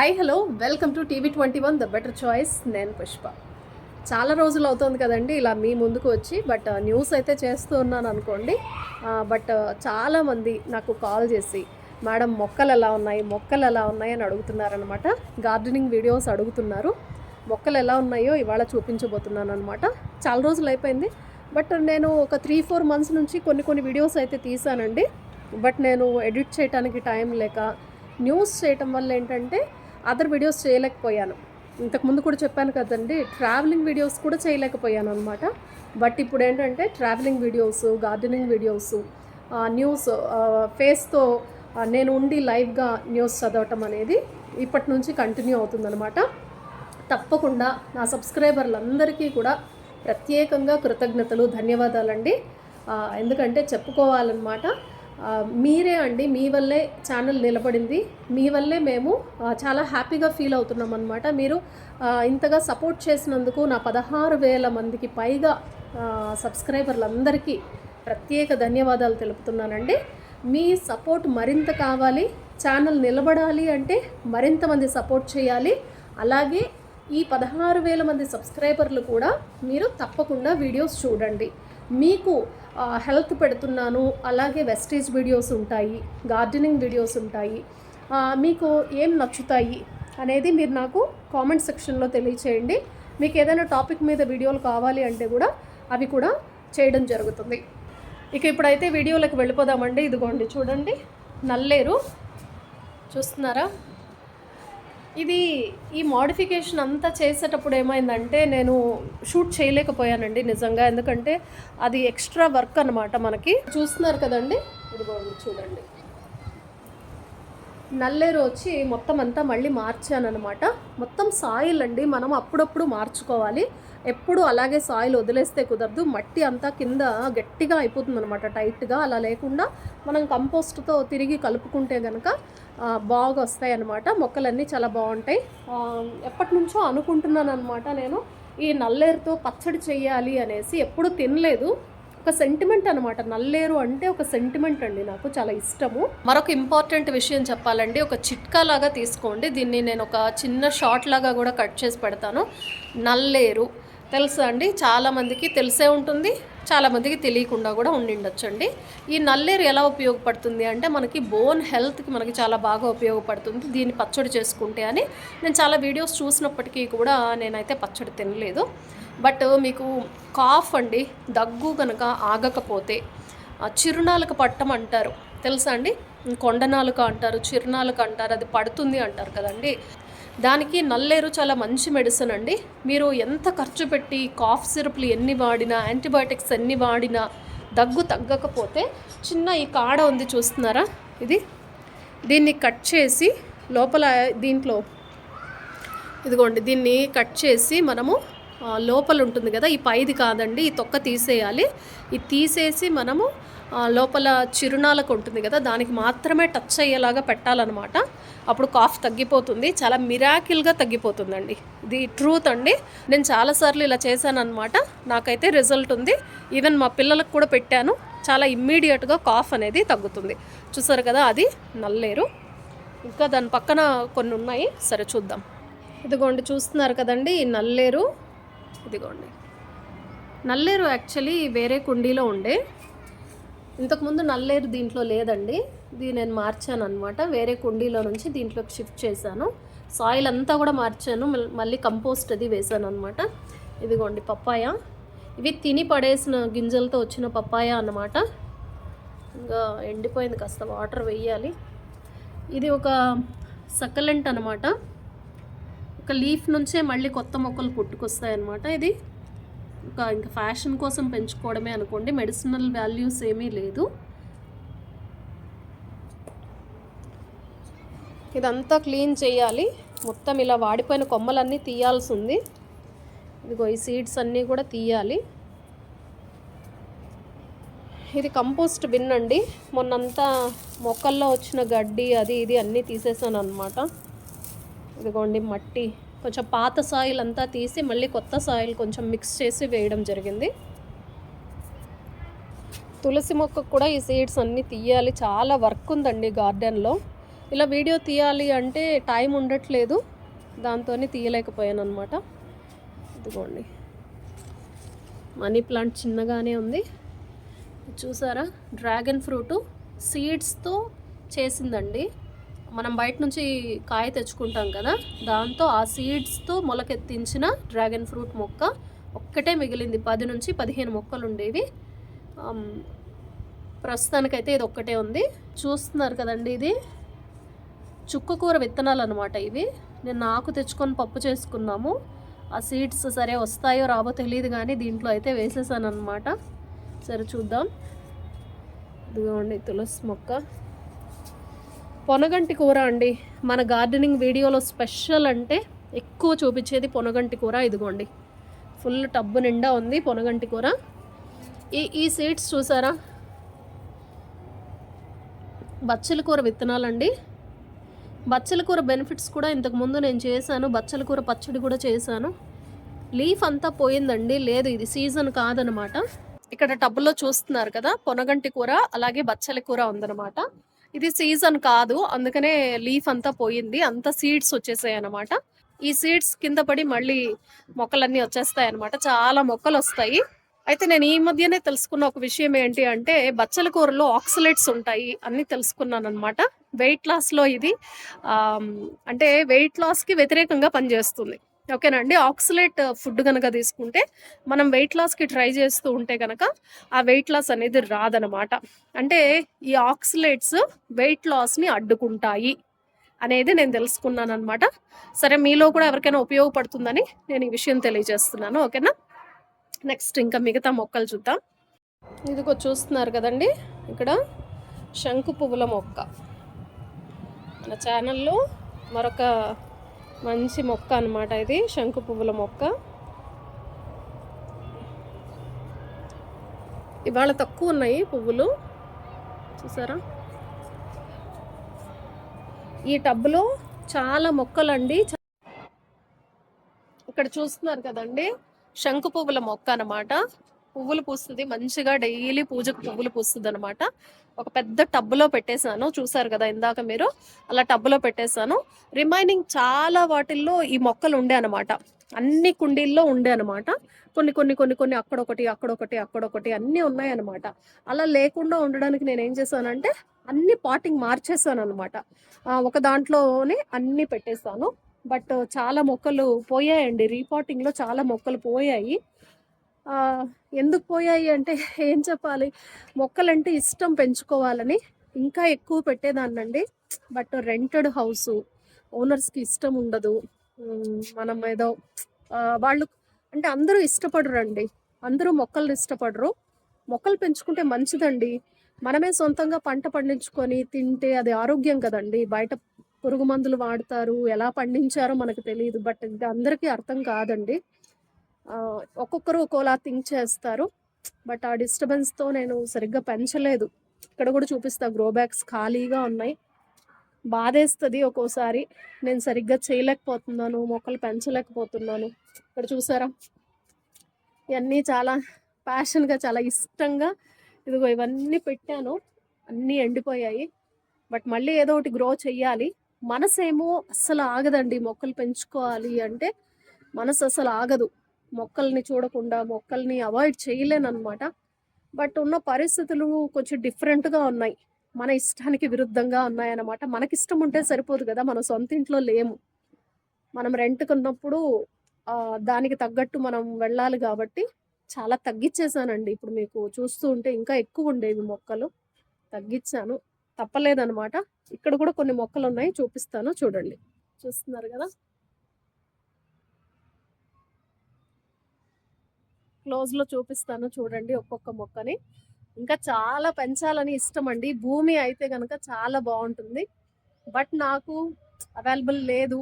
Hi hello welcome to TV twenty one the better choice నేను పుష్ప. చాలా రోజులు అవుతుంది కదండి ఇలా మీ ముందుకు వచ్చి బట్ uh, న్యూస్ అయితే చేస్తూ ఉన్నాను అనుకోండి. Uh, బట్ uh, చాలామంది నాకు కాల్ చేసి మేడం మొక్కలు ఎలా ఉన్నాయి? మొక్కలు ఎలా ఉన్నాయి? అని అడుగుతున్నారనమాట గార్డెనింగ్ వీడియోస్ అడుగుతున్నారు. మొక్కలు ఎలా ఉన్నాయో ఇవాళ చూపించబోతున్నాను అనమాట చాలా రోజులు అయిపోయింది. బట్ నేను ఒక త్రీ ఫోర్ మంత్స్ నుంచి కొన్ని కొన్ని వీడియోస్ అయితే తీసానండి. బట్ నేను ఎడిట్ చేయడానికి టైం లేక న్యూస్ చేయటం వల్ల ఏంటంటే అదర్ వీడియోస్ చేయలేకపోయాను. ఇంతకుముందు కూడా చెప్పాను కదండి ట్రావెలింగ్ వీడియోస్ కూడా చేయలేకపోయాను అనమాట బట్ ఇప్పుడు ఏంటంటే travelling videos gardening videos news ఫేస్తో నేను ఉండి లైవ్గా న్యూస్ చదవటం అనేది ఇప్పటి నుంచి కంటిన్యూ అవుతుందనమాట తప్పకుండా నా సబ్స్క్రైబర్లందరికీ కూడా ప్రత్యేకంగా కృతజ్ఞతలు ధన్యవాదాలండి. ఎందుకంటే చెప్పుకోవాలన్నమాట. మీరే అండి మీ వల్లే ఛానల్ నిలబడింది. మీ వల్లే మేము చాలా హ్యాపీగా ఫీల్ అవుతున్నాం అనమాట మీరు ఇంతగా సపోర్ట్ చేసినందుకు నా పదహారు వేల మందికి పైగా సబ్స్క్రైబర్లందరికీ ప్రత్యేక ధన్యవాదాలు తెలుపుతున్నానండి. మీ సపోర్ట్ మరింత కావాలి ఛానల్ నిలబడాలి అంటే మరింత మంది సపోర్ట్ చేయాలి. అలాగే ఈ పదహారు వేల మంది సబ్స్క్రైబర్లు కూడా మీరు తప్పకుండా వీడియోస్ చూడండి. మీకు హెల్త్ పెడుతున్నాను. అలాగే వెస్టేజ్ వీడియోస్ ఉంటాయి గార్డెనింగ్ వీడియోస్ ఉంటాయి. మీకు ఏం నచ్చుతాయి అనేది మీరు నాకు కామెంట్ సెక్షన్లో తెలియచేయండి. మీకు ఏదైనా టాపిక్ మీద వీడియోలు కావాలి అంటే కూడా అవి కూడా చేయడం జరుగుతుంది. ఇక ఇప్పుడైతే వీడియోలకు వెళ్ళిపోదామండి. ఇదిగోండి చూడండి. నల్లేరు. చూస్తున్నారా? ఇది ఈ మోడిఫికేషన్ అంతా చేసేటప్పుడు ఏమైందంటే నేను షూట్ చేయలేకపోయానండి నిజంగా. ఎందుకంటే అది ఎక్స్ట్రా వర్క్ అనమాట మనకి. చూస్తున్నారు కదండి? ఇదిగోండి చూడండి. నల్లేరు వచ్చి మొత్తం అంతా మళ్ళీ మార్చానమాట మొత్తం సాయిల్ అండి మనం అప్పుడప్పుడు మార్చుకోవాలి. ఎప్పుడు అలాగే సాయిల్ వదిలేస్తే కుదరదు. మట్టి అంతా కింద గట్టిగా అయిపోతుంది అనమాట టైట్గా. అలా లేకుండా మనం కంపోస్ట్తో తిరిగి కలుపుకుంటే కనుక బాగా వస్తాయి అనమాట మొక్కలన్నీ చాలా బాగుంటాయి. ఎప్పటి నుంచో అనుకుంటున్నాను అనమాట నేను ఈ నల్లేరుతో పచ్చడి చేయాలి అనేసి. ఎప్పుడు తినలేదు. ఒక సెంటిమెంట్ అనమాట నల్లేరు అంటే ఒక సెంటిమెంట్ అండి నాకు చాలా ఇష్టము. మరొక ఇంపార్టెంట్ విషయం చెప్పాలండి ఒక చిట్కా లాగా తీసుకోండి. దీన్ని నేను ఒక చిన్న షార్ట్ లాగా కూడా కట్ చేసి పెడతాను. నల్లేరు. తెలుసా అండి? చాలామందికి తెలిసే ఉంటుంది చాలామందికి తెలియకుండా కూడా ఉండిండొచ్చండి. ఈ నల్లేరు ఎలా ఉపయోగపడుతుంది అంటే మనకి బోన్ హెల్త్కి మనకి చాలా బాగా ఉపయోగపడుతుంది. దీన్ని పచ్చడి చేసుకుంటే అని. నేను చాలా వీడియోస్ చూసినప్పటికీ కూడా నేనైతే పచ్చడి తినలేదు. బట్ మీకు కాఫ్ అండి దగ్గు కనుక ఆగకపోతే ఆ చిరునాలుక పట్టం అంటారు. తెలుసా అండి? కొండనాలుక అంటారు చిరునాలుక అంటారు అది పడుతుంది అంటారు కదండి. దానికి నల్లేరు చాలా మంచి మెడిసిన్ అండి. మీరు ఎంత ఖర్చు పెట్టి కాఫ్ సిరప్లు ఎన్ని వాడినా యాంటీబయాటిక్స్ ఎన్ని వాడినా దగ్గు తగ్గకపోతే చిన్న ఈ కాడ ఉంది చూస్తున్నారా? ఇది. దీన్ని కట్ చేసి లోపల దీంట్లో ఇదిగోండి దీన్ని కట్ చేసి మనము లోపల ఉంటుంది కదా ఈ పైది కాదండి ఈ తొక్క తీసేయాలి. ఇది తీసేసి మనము లోపల చిరునాలకు ఉంటుంది కదా దానికి మాత్రమే టచ్ అయ్యేలాగా పెట్టాలన్నమాట. అప్పుడు కాఫ్ తగ్గిపోతుంది చాలా మిరాకిల్గా తగ్గిపోతుందండి. ఇది ట్రూత్ అండి. నేను చాలాసార్లు ఇలా చేశాను నాకైతే రిజల్ట్ ఉంది. ఈవెన్ మా పిల్లలకు కూడా పెట్టాను. చాలా ఇమ్మీడియట్గా కాఫ్ అనేది తగ్గుతుంది. చూసారు కదా అది నల్లేరు. ఇంకా దాని పక్కన కొన్ని ఉన్నాయి. సరే చూద్దాం. ఇదిగోండి చూస్తున్నారు కదండి ఈ నల్లేరు. ఇదిగోండి. నల్లేరు యాక్చువల్లీ వేరే కుండీలో ఉండే. ఇంతకుముందు నల్లేరు దీంట్లో లేదండి. ఇది నేను మార్చాను అనమాట వేరే కుండీలో నుంచి దీంట్లోకి షిఫ్ట్ చేశాను. సాయిల్ అంతా కూడా మార్చాను. మళ్ళీ కంపోస్ట్ అది వేసాను అనమాట ఇదిగోండి పప్పాయ. ఇవి తిని పడేసిన గింజలతో వచ్చిన పప్పాయ అన్నమాట. ఇంకా ఎండిపోయింది కాస్త వాటర్ వేయాలి. ఇది ఒక సకలెంట్ అనమాట ఒక లీఫ్ నుంచే మళ్ళీ కొత్త మొక్కలు పుట్టుకొస్తాయి అన్నమాట ఇది ఒక ఇంకా ఫ్యాషన్ కోసం పెంచుకోవడమే అనుకోండి. మెడిసినల్ వాల్యూస్ ఏమీ లేదు. ఇదంతా క్లీన్ చేయాలి. మొత్తం ఇలా వాడిపోయిన కొమ్మలన్నీ తీయాల్సి ఉంది ఇదిగో ఈ సీడ్స్ అన్నీ కూడా తీయాలి. ఇది కంపోస్ట్ బిన్ అండి. మొన్నంతా మొక్కల్లో వచ్చిన గడ్డి అది ఇది అన్నీ తీసేసాను అనమాట ఇదిగోండి మట్టి. కొంచెం పాత సాయిల్ అంతా తీసి మళ్ళీ కొత్త సాయిల్ కొంచెం మిక్స్ చేసి వేయడం జరిగింది. తులసి మొక్కకు కూడా ఈ సీడ్స్ అన్నీ తీయాలి. చాలా వర్క్ ఉందండి గార్డెన్లో ఇలా వీడియో తీయాలి అంటే టైం ఉండట్లేదు. దాంతో తీయలేకపోయాను అనమాట ఇదిగోండి. మనీ ప్లాంట్ చిన్నగానే ఉంది. చూసారా? డ్రాగన్ ఫ్రూటు సీడ్స్తో చేసిందండి. మనం బయట నుంచి కాయ తెచ్చుకుంటాం కదా దాంతో ఆ సీడ్స్తో మొలకెత్తించిన డ్రాగన్ ఫ్రూట్ మొక్క ఒక్కటే మిగిలింది. పది నుంచి పదిహేను మొక్కలు ఉండేవి. ప్రస్తుతానికైతే ఇది ఒక్కటే ఉంది. చూస్తున్నారు కదండి ఇది? చుక్కకూర విత్తనాలు అనమాట ఇవి. నేను నాకు తెచ్చుకొని పప్పు చేసుకున్నాము. ఆ సీడ్స్ సరే వస్తాయో రావో తెలియదు కానీ దీంట్లో అయితే వేసేసాను అనమాట సరే చూద్దాం. ఇదిగోండి తులసి మొక్క. పొనగంటి కూర అండి. మన గార్డెనింగ్ వీడియోలో స్పెషల్ అంటే ఎక్కువ చూపించేది పొనగంటి కూర ఇదిగోండి. ఫుల్ టబ్బు నిండా ఉంది పొనగంటి కూర. ఈ ఈ సీడ్స్ చూసారా? బచ్చల కూర విత్తనాలండి. బచ్చల కూర బెనిఫిట్స్ కూడా ఇంతకుముందు నేను చేశాను. బచ్చల కూర పచ్చడి కూడా చేశాను. లీఫ్ అంతా పోయిందండి. లేదు ఇది సీజన్ కాదనమాట. ఇక్కడ టబ్బులో చూస్తున్నారు కదా పొనగంటి కూర అలాగే బచ్చల కూర ఉందన్నమాట ఇది సీజన్ కాదు అందుకనే లీఫ్ అంతా పోయింది. అంత సీడ్స్ వచ్చేసాయి అనమాట ఈ సీడ్స్ కింద పడి మళ్ళీ మొక్కలన్నీ వచ్చేస్తాయి అనమాట చాలా మొక్కలు వస్తాయి. అయితే నేను ఈ మధ్యనే తెలుసుకున్న ఒక విషయం ఏంటి అంటే బచ్చల కూరలో ఆక్సలేట్స్ ఉంటాయి అన్ని తెలుసుకున్నాను అనమాట వెయిట్ లాస్లో ఇది అంటే వెయిట్ లాస్కి వ్యతిరేకంగా పనిచేస్తుంది. ఓకేనండి ఆక్సిలేట్ ఫుడ్ కనుక తీసుకుంటే మనం వెయిట్ లాస్కి ట్రై చేస్తూ ఉంటే కనుక ఆ వెయిట్ లాస్ అనేది రాదనమాట. అంటే ఈ ఆక్సిలేట్స్ వెయిట్ లాస్ని అడ్డుకుంటాయి అనేది నేను తెలుసుకున్నాను అనమాట సరే మీలో కూడా ఎవరికైనా ఉపయోగపడుతుందని నేను ఈ విషయం తెలియజేస్తున్నాను. ఓకేనా? నెక్స్ట్ ఇంకా మిగతా మొక్కలు చూద్దాం. ఇదిగో చూస్తున్నారు కదండి? ఇక్కడ శంకు పువ్వుల మొక్క. మన ఛానల్లో మరొక మంచి మొక్క అన్నమాట ఇది శంకు పువ్వుల మొక్క. ఇవాళ తక్కువ ఉన్నాయి పువ్వులు. చూసారా? ఈ టబ్లో చాలా మొక్కలండి. అండి ఇక్కడ చూస్తున్నారు కదండి శంకు పువ్వుల మొక్క అన్నమాట. పువ్వులు పూస్తుంది. మంచిగా డైలీ పూజకు పువ్వులు పూస్తుంది అనమాట ఒక పెద్ద టబ్బులో పెట్టేశాను. చూసారు కదా ఇందాక మీరు. అలా టబ్బులో పెట్టేశాను. రిమైనింగ్ చాలా వాటిల్లో ఈ మొక్కలు ఉండే అనమాట అన్ని కుండీల్లో ఉండే అనమాట కొన్ని కొన్ని కొన్ని కొన్ని అక్కడొకటి అక్కడొకటి అక్కడొకటి అన్నీ ఉన్నాయన్నమాట అలా లేకుండా ఉండడానికి నేను ఏం చేశానంటే అన్ని పాటింగ్ మార్చేసాను అనమాట ఒక దాంట్లోనే అన్ని పెట్టేస్తాను బట్ చాలా మొక్కలు పోయాయండి. రీపాటింగ్లో చాలా మొక్కలు పోయాయి. ఎందుకు పోయాయి అంటే ఏం చెప్పాలి? మొక్కలంటే ఇష్టం పెంచుకోవాలని ఇంకా ఎక్కువ పెట్టేదాన్నండి. బట్ రెంటెడ్ హౌస్ ఓనర్స్కి ఇష్టం ఉండదు. మనం ఏదో వాళ్ళు అంటే అందరూ ఇష్టపడరండి. అందరూ మొక్కలు ఇష్టపడరు. మొక్కలు పెంచుకుంటే మంచిదండి. మనమే సొంతంగా పంట పండించుకొని తింటే అది ఆరోగ్యం కదండి. బయట పురుగు మందులు వాడతారు ఎలా పండించారో మనకు తెలియదు బట్ ఇది అందరికీ అర్థం కాదండి. ఒక్కొక్కరు ఒక్కోలా థింక్ చేస్తారు బట్ ఆ డిస్టర్బెన్స్తో నేను సరిగ్గా పెంచలేదు. ఇక్కడ కూడా చూపిస్తా గ్రో బ్యాగ్స్ ఖాళీగా ఉన్నాయి. బాధేస్తుంది ఒక్కోసారి నేను సరిగ్గా చేయలేకపోతున్నాను మొక్కలు పెంచలేకపోతున్నాను. ఇక్కడ చూసారా? ఇవన్నీ చాలా ప్యాషన్గా చాలా ఇష్టంగా ఇదిగో ఇవన్నీ పెట్టాను అన్నీ ఎండిపోయాయి. బట్ మళ్ళీ ఏదో ఒకటి గ్రో చెయ్యాలి. మనసేమో అస్సలు ఆగదండి మొక్కలు పెంచుకోవాలి అంటే మనసు అసలు ఆగదు. మొక్కల్ని చూడకుండా మొక్కల్ని అవాయిడ్ చేయలేనమాట బట్ ఉన్న పరిస్థితులు కొంచెం డిఫరెంట్గా ఉన్నాయి. మన ఇష్టానికి విరుద్ధంగా ఉన్నాయన్నమాట. మనకి ఇష్టం ఉంటే సరిపోదు కదా మన సొంత ఇంట్లో లేము. మనం రెంట్కి ఉన్నప్పుడు దానికి తగ్గట్టు మనం వెళ్ళాలి కాబట్టి చాలా తగ్గించేసానండి ఇప్పుడు మీకు చూస్తూ ఉంటే ఇంకా ఎక్కువ ఉండేవి మొక్కలు. తగ్గించాను తప్పలేదనమాట ఇక్కడ కూడా కొన్ని మొక్కలు ఉన్నాయి చూపిస్తాను. చూడండి. చూస్తున్నారు కదా? క్లోజ్లో చూపిస్తాను చూడండి ఒక్కొక్క మొక్కని. ఇంకా చాలా పెంచాలని ఇష్టం అండి. భూమి అయితే కనుక చాలా బాగుంటుంది. బట్ నాకు అవైలబుల్ లేదు.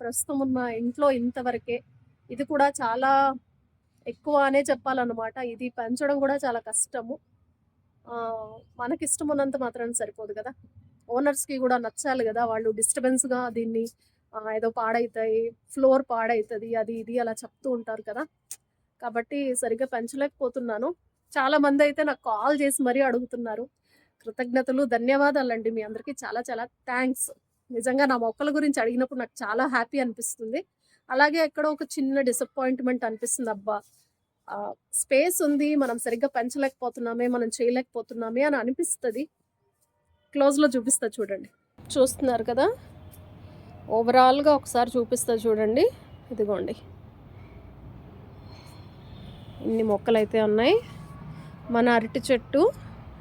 ప్రస్తుతం ఉన్న ఇంట్లో ఇంతవరకే. ఇది కూడా చాలా ఎక్కువ అనే చెప్పాలన్నమాట. ఇది పెంచడం కూడా చాలా కష్టము. మనకి ఇష్టం ఉన్నంత మాత్రం సరిపోదు కదా. ఓనర్స్కి కూడా నచ్చాలి కదా. వాళ్ళు డిస్టర్బెన్స్గా దీన్ని ఏదో పాడైతాయి ఫ్లోర్ పాడవుతుంది అది ఇది అలా చెప్తూ ఉంటారు కదా. కాబట్టి సరిగ్గా పెంచలేకపోతున్నాను. చాలా మంది అయితే నాకు కాల్ చేసి మరీ అడుగుతున్నారు. కృతజ్ఞతలు ధన్యవాదాలండి మీ అందరికీ. చాలా చాలా థ్యాంక్స్. నిజంగా నా మొక్కల గురించి అడిగినప్పుడు నాకు చాలా హ్యాపీ అనిపిస్తుంది. అలాగే ఎక్కడో ఒక చిన్న డిసప్పాయింట్మెంట్ అనిపిస్తుంది. అబ్బా! స్పేస్ ఉంది. మనం సరిగ్గా పెంచలేకపోతున్నామే మనం చేయలేకపోతున్నామే అని అనిపిస్తుంది. క్లోజ్లో చూపిస్తా చూడండి. చూస్తున్నారు కదా? ఓవరాల్గా ఒకసారి చూపిస్తా చూడండి. ఇదిగోండి. ఇన్ని మొక్కలు అయితే ఉన్నాయి. మన అరటి చెట్టు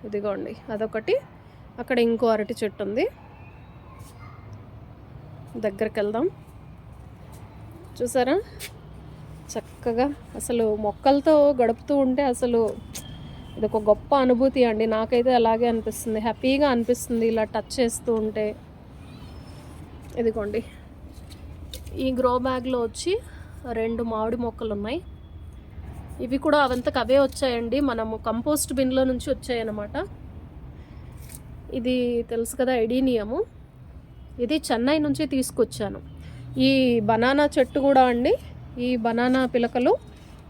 ఇదిగోండి అదొకటి. అక్కడ ఇంకో అరటి చెట్టు ఉంది. దగ్గరికి వెళ్దాం చూసారా? చక్కగా అసలు మొక్కలతో గడుపుతూ ఉంటే అసలు ఇది ఒక గొప్ప అనుభూతి అండి. నాకైతే అలాగే అనిపిస్తుంది. హ్యాపీగా అనిపిస్తుంది ఇలా టచ్ చేస్తూ ఉంటే. ఇదిగోండి. ఈ గ్రో బ్యాగ్లో వచ్చి రెండు మామిడి మొక్కలు ఉన్నాయి ఇవి కూడా అవంతకు అవే వచ్చాయండి. మనము కంపోస్ట్ బిన్లో నుంచి వచ్చాయన్నమాట. ఇది తెలుసు కదా ఎడీనియము. ఇది చెన్నై నుంచి తీసుకొచ్చాను. ఈ బనానా చెట్టు కూడా అండి. ఈ బనానా పిలకలు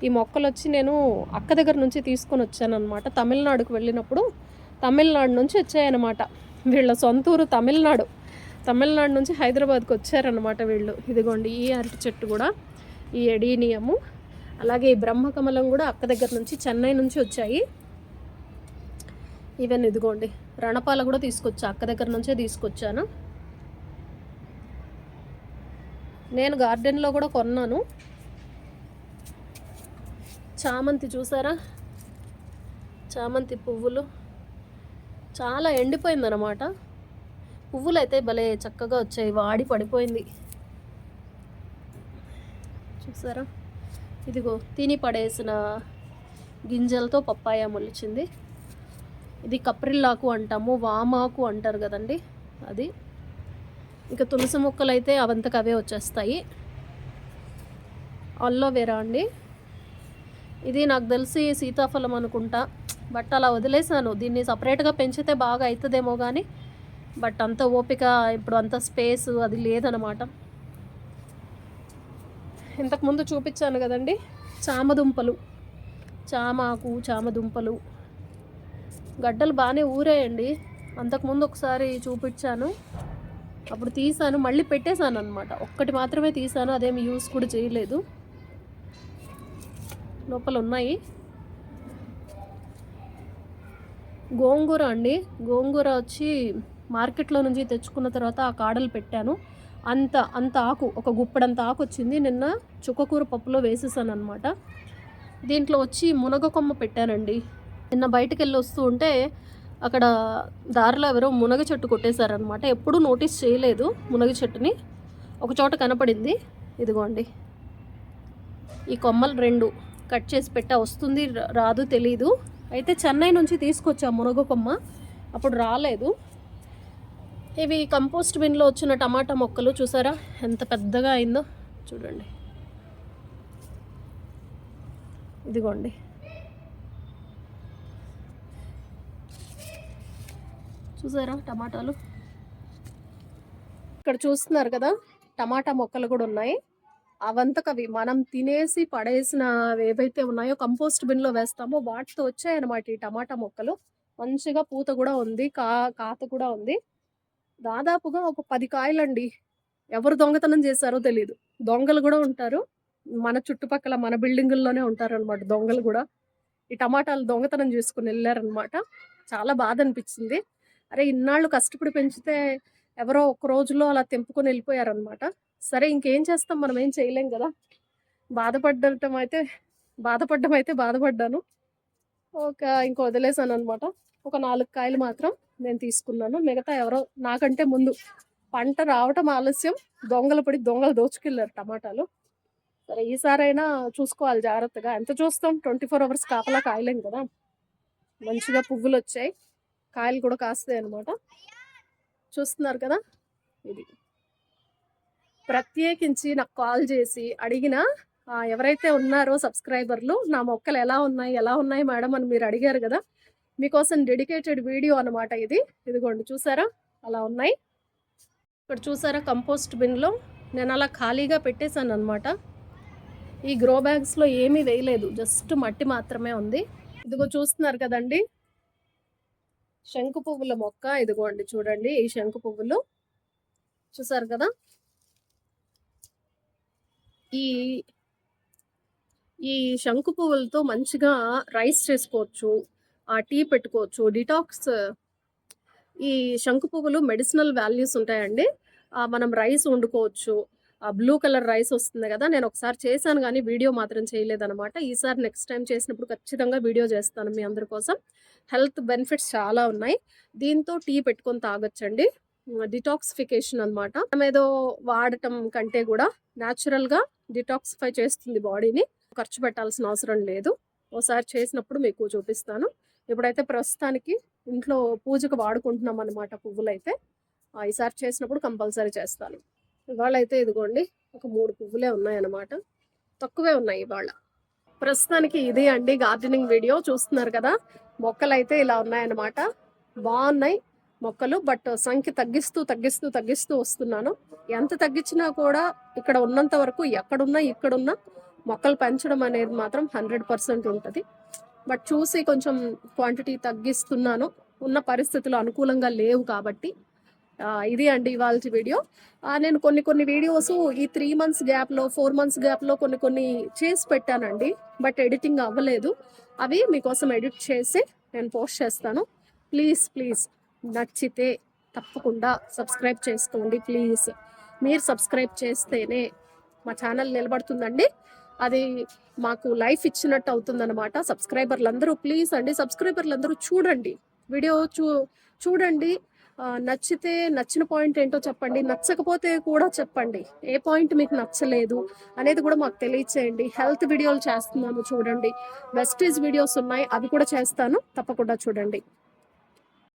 ఈ మొక్కలు వచ్చి నేను అక్క దగ్గర నుంచి తీసుకొని వచ్చాను అనమాట తమిళనాడుకు వెళ్ళినప్పుడు తమిళనాడు నుంచి వచ్చాయన్నమాట. వీళ్ళ సొంతూరు తమిళనాడు. తమిళనాడు నుంచి హైదరాబాద్కి వచ్చారనమాట వీళ్ళు. ఇదిగోండి ఈ అరటి చెట్టు కూడా. ఈ ఎడీనియము. అలాగే ఈ బ్రహ్మకమలం కూడా అక్క దగ్గర నుంచి చెన్నై నుంచి వచ్చాయి. ఈవెన్ ఇదిగోండి. రణపాల కూడా తీసుకొచ్చా అక్క దగ్గర నుంచే తీసుకొచ్చాను. నేను గార్డెన్లో కూడా కొన్నాను. చామంతి చూసారా? చామంతి పువ్వులు. చాలా ఎండిపోయిందన్నమాట. పువ్వులు అయితే భలే చక్కగా వచ్చాయి వాడి పడిపోయింది. చూసారా? ఇదిగో తిని పడేసిన గింజలతో పప్పాయ మొలిచింది. ఇది కప్రిల్లాకు అంటాము వామాకు అంటారు కదండి అది. ఇంకా తులసి మొక్కలు అయితే అవంతకు అవే వచ్చేస్తాయి. అల్లోవేరా అండి. ఇది నాకు తెలిసి సీతాఫలం అనుకుంటా బట్ అలా వదిలేసాను. దీన్ని సపరేట్గా పెంచితే బాగా అవుతుందేమో కానీ బట్ అంత ఓపిక ఇప్పుడు అంత స్పేస్ అది లేదనమాట. ఇంతకుముందు చూపించాను కదండి. చామదుంపలు. చామాకు చామదుంపలు. గడ్డలు బాగానే ఊరాయండి. అంతకుముందు ఒకసారి చూపించాను. అప్పుడు తీసాను. మళ్ళీ పెట్టేశాను అనమాట ఒక్కటి మాత్రమే తీసాను. అదేమి యూస్ కూడా చేయలేదు. లోపల ఉన్నాయి. గోంగూర అండి. గోంగూర వచ్చి మార్కెట్లో నుంచి తెచ్చుకున్న తర్వాత ఆ కాడలు పెట్టాను. అంత అంత ఆకు ఒక గుప్పడంత ఆకు వచ్చింది నిన్న చుక్కకూర పప్పులో వేసేసాను అనమాట దీంట్లో వచ్చి మునగ కొమ్మ పెట్టానండి. నిన్న బయటకు వెళ్ళి వస్తూ ఉంటే అక్కడ దారిలో ఎవరో మునగ చెట్టు కొట్టేశారనమాట ఎప్పుడూ నోటీస్ చేయలేదు మునగ చెట్టుని. ఒక చోట కనపడింది. ఇదిగోండి. ఈ కొమ్మలు రెండు కట్ చేసి పెట్టా. వస్తుంది రాదు తెలీదు. అయితే చెన్నై నుంచి తీసుకొచ్చా మునగ కొమ్మ. అప్పుడు రాలేదు. ఇవి కంపోస్ట్ బిన్లో వచ్చిన టమాటా మొక్కలు చూసారా? ఎంత పెద్దగా అయిందో చూడండి. ఇదిగోండి. చూసారా టమాటాలు? ఇక్కడ చూస్తున్నారు కదా టమాటా మొక్కలు కూడా ఉన్నాయి. అవంతకవి మనం తినేసి పడేసిన ఏవైతే ఉన్నాయో కంపోస్ట్ బిన్లో వేస్తామో వాటితో వచ్చాయన్నమాట ఈ టమాటా మొక్కలు. మంచిగా పూత కూడా ఉంది కా కాత కూడా ఉంది. దాదాపుగా ఒక పది కాయలండి. ఎవరు దొంగతనం చేశారో తెలియదు దొంగలు కూడా ఉంటారు. మన చుట్టుపక్కల మన బిల్డింగుల్లోనే ఉంటారు అనమాట దొంగలు కూడా. ఈ టమాటాలు దొంగతనం చేసుకుని వెళ్ళారనమాట చాలా బాధ అనిపించింది. అరే ఇన్నాళ్ళు కష్టపడి పెంచితే ఎవరో ఒక రోజులో అలా తెంపుకొని వెళ్ళిపోయారనమాట సరే ఇంకేం చేస్తాం? మనం ఏం చేయలేం కదా. బాధపడటం అయితే బాధపడడం అయితే బాధపడ్డాను. ఒక ఇంకో వదిలేసాను అనమాట ఒక నాలుగు కాయలు మాత్రం నేను తీసుకున్నాను. మిగతా ఎవరో నాకంటే ముందు పంట రావటం ఆలస్యం. దొంగలు పడి దొంగలు దోచుకెళ్ళారు టమాటాలు. సరే ఈసారైనా చూసుకోవాలి జాగ్రత్తగా. ఎంత చూస్తాం? ట్వంటీ ఫోర్ అవర్స్ కాపలా కాయలేం కదా. మంచిగా పువ్వులు వచ్చాయి. కాయలు కూడా కాస్తాయి అనమాట చూస్తున్నారు కదా? ఇది. ప్రత్యేకించి నాకు కాల్ చేసి అడిగిన ఎవరైతే ఉన్నారో సబ్స్క్రైబర్లు నా మొక్కలు ఎలా ఉన్నాయి? ఎలా ఉన్నాయి మేడం అని మీరు అడిగారు కదా? మీకోసం డెడికేటెడ్ వీడియో అనమాట ఇది. ఇదిగోండి చూసారా? అలా ఉన్నాయి. ఇక్కడ చూసారా కంపోస్ట్ బిన్లో? నేను అలా ఖాళీగా పెట్టేశాను అనమాట ఈ గ్రో బ్యాగ్స్లో ఏమీ వేయలేదు. జస్ట్ మట్టి మాత్రమే ఉంది. ఇదిగో చూస్తున్నారు కదండి. శంకు పువ్వుల మొక్క. ఇదిగోండి చూడండి ఈ శంకు పువ్వులు. చూసారు కదా? ఈ ఈ శంకు పువ్వులతో మంచిగా రైస్ చేసుకోవచ్చు. ఆ టీ పెట్టుకోవచ్చు. డిటాక్స్ ఈ శంకు పువ్వులు మెడిసినల్ వాల్యూస్ ఉంటాయండి. మనం రైస్ వండుకోవచ్చు. ఆ బ్లూ కలర్ రైస్ వస్తుంది కదా నేను ఒకసారి చేశాను కానీ వీడియో మాత్రం చేయలేదనమాట ఈసారి నెక్స్ట్ టైం చేసినప్పుడు ఖచ్చితంగా వీడియో చేస్తాను మీ అందరి కోసం. హెల్త్ బెనిఫిట్స్ చాలా ఉన్నాయి. దీంతో టీ పెట్టుకొని తాగొచ్చండి. డిటాక్సిఫికేషన్ అన్నమాట. మనం ఏదో వాడటం కంటే కూడా న్యాచురల్గా డిటాక్సిఫై చేస్తుంది బాడీని ఖర్చు పెట్టాల్సిన అవసరం లేదు. ఒకసారి చేసినప్పుడు మీకు చూపిస్తాను. ఇప్పుడైతే ప్రస్తుతానికి ఇంట్లో పూజకు వాడుకుంటున్నాం అనమాట పువ్వులైతే ఈసారి చేసినప్పుడు కంపల్సరీ చేస్తాను. ఇవాళ అయితే ఇదిగోండి ఒక మూడు పువ్వులే ఉన్నాయన్నమాట. తక్కువే ఉన్నాయి ఇవాళ. ప్రస్తుతానికి ఇది అండి గార్డెనింగ్ వీడియో. చూస్తున్నారు కదా మొక్కలు అయితే ఇలా ఉన్నాయన్నమాట. బాగున్నాయి మొక్కలు బట్ సంఖ్య తగ్గిస్తూ తగ్గిస్తూ తగ్గిస్తూ వస్తున్నాను. ఎంత తగ్గించినా కూడా ఇక్కడ ఉన్నంత వరకు ఎక్కడున్నా ఇక్కడున్నా మొక్కలు పెంచడం అనేది మాత్రం హండ్రెడ్ పర్సెంట్ ఉంటుంది. బట్ చూసి కొంచెం క్వాంటిటీ తగ్గిస్తున్నాను. ఉన్న పరిస్థితులు అనుకూలంగా లేవు కాబట్టి ఇది అండి ఇవాళ వీడియో నేను కొన్ని కొన్ని వీడియోస్ ఈ త్రీ మంత్స్ గ్యాప్లో ఫోర్ మంత్స్ గ్యాప్లో కొన్ని కొన్ని చేసి పెట్టానండి. బట్ ఎడిటింగ్ అవ్వలేదు. అవి మీకోసం ఎడిట్ చేసి నేను పోస్ట్ చేస్తాను. ప్లీజ్ ప్లీజ్ నచ్చితే తప్పకుండా సబ్స్క్రైబ్ చేసుకోండి ప్లీజ్ మీరు సబ్స్క్రైబ్ చేస్తేనే మా ఛానల్ నిలబడుతుందండి. అది మాకు లైఫ్ ఇచ్చినట్టు అవుతుందన్నమాట. సబ్స్క్రైబర్లు అందరూ ప్లీజ్ అండి సబ్స్క్రైబర్లు అందరూ చూడండి. వీడియో చూ చూడండి. నచ్చితే నచ్చిన పాయింట్ ఏంటో చెప్పండి నచ్చకపోతే కూడా చెప్పండి. ఏ పాయింట్ మీకు నచ్చలేదు అనేది కూడా మాకు తెలియచేయండి. హెల్త్ వీడియోలు చేస్తున్నాను చూడండి. వెస్టేజ్ వీడియోస్ ఉన్నాయి అవి కూడా చేస్తాను. తప్పకుండా చూడండి.